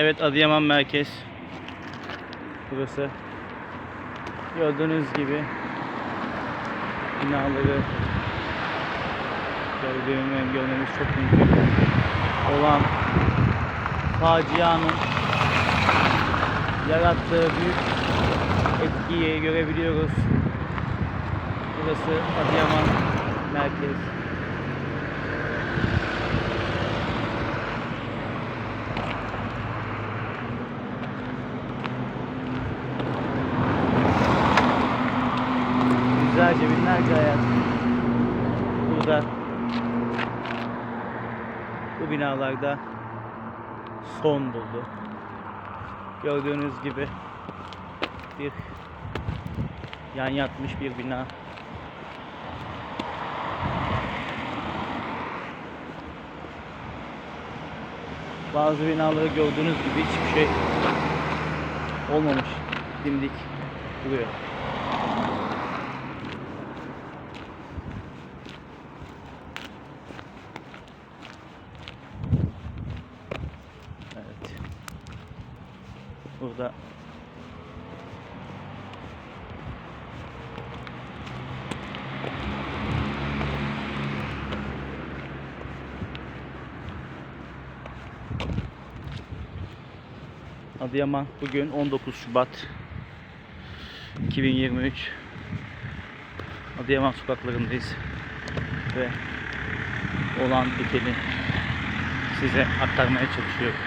Evet Adıyaman merkez. Burası. Gördüğünüz gibi binaları gördüğüm görmemiz çok mümkün olan facianın yarattığı büyük etkiyi görebiliyoruz. Burası Adıyaman merkez. Yüzlerce binlerce hayat burada bu binalarda son buldu. Gördüğünüz gibi bir yan yatmış bir bina. Bazı binaları gördüğünüz gibi hiçbir şey olmamış. Dimdik duruyor. Evet. Burada. Adıyaman bugün 19 Şubat 2023 Adıyaman sokaklarındayız. Ve olan biteni size aktarmaya çalışıyorum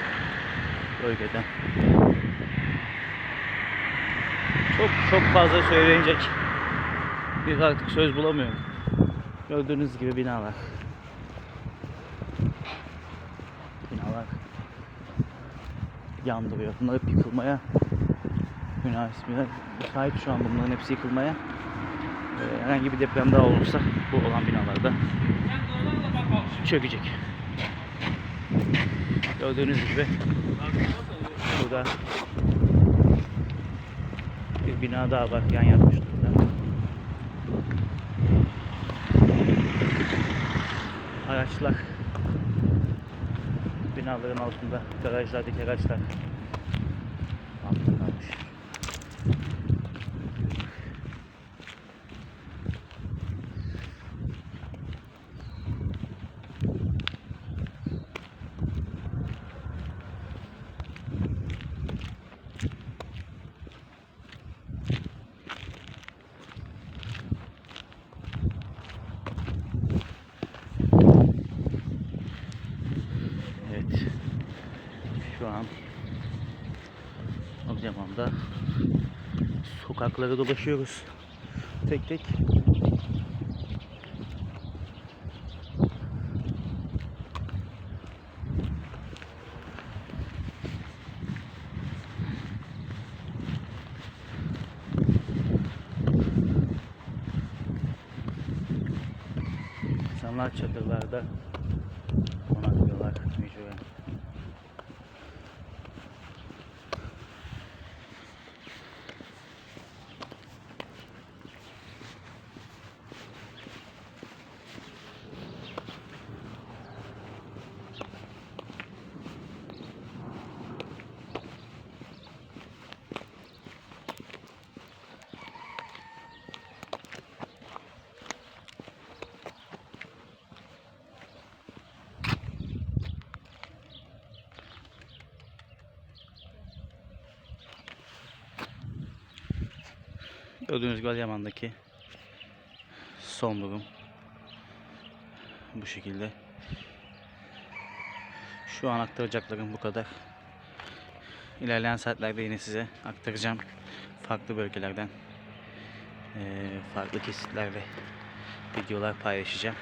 bölgeden. Çok çok fazla söylenecek bir artık söz bulamıyorum. Gördüğünüz gibi binalar. Binalar yandırıyor. Bunlar hep yıkılmaya münasip. Müsait şu an bunların hepsi yıkılmaya. Ee, herhangi bir deprem daha olursa bu olan binalarda çökecek. Gördüğünüz gibi burada bir bina daha var yan yatmış durumda. Araçlar binaların altında garajlardaki araçlar altta kalmış. Evet. Şu an Adıyaman'da sokakları dolaşıyoruz. Tek tek. İnsanlar çadırlarda Gördüğünüz gibi son durum bu şekilde. Şu an aktaracaklarım bu kadar. İlerleyen saatlerde yine size aktaracağım farklı bölgelerden farklı kesitlerle videolar paylaşacağım.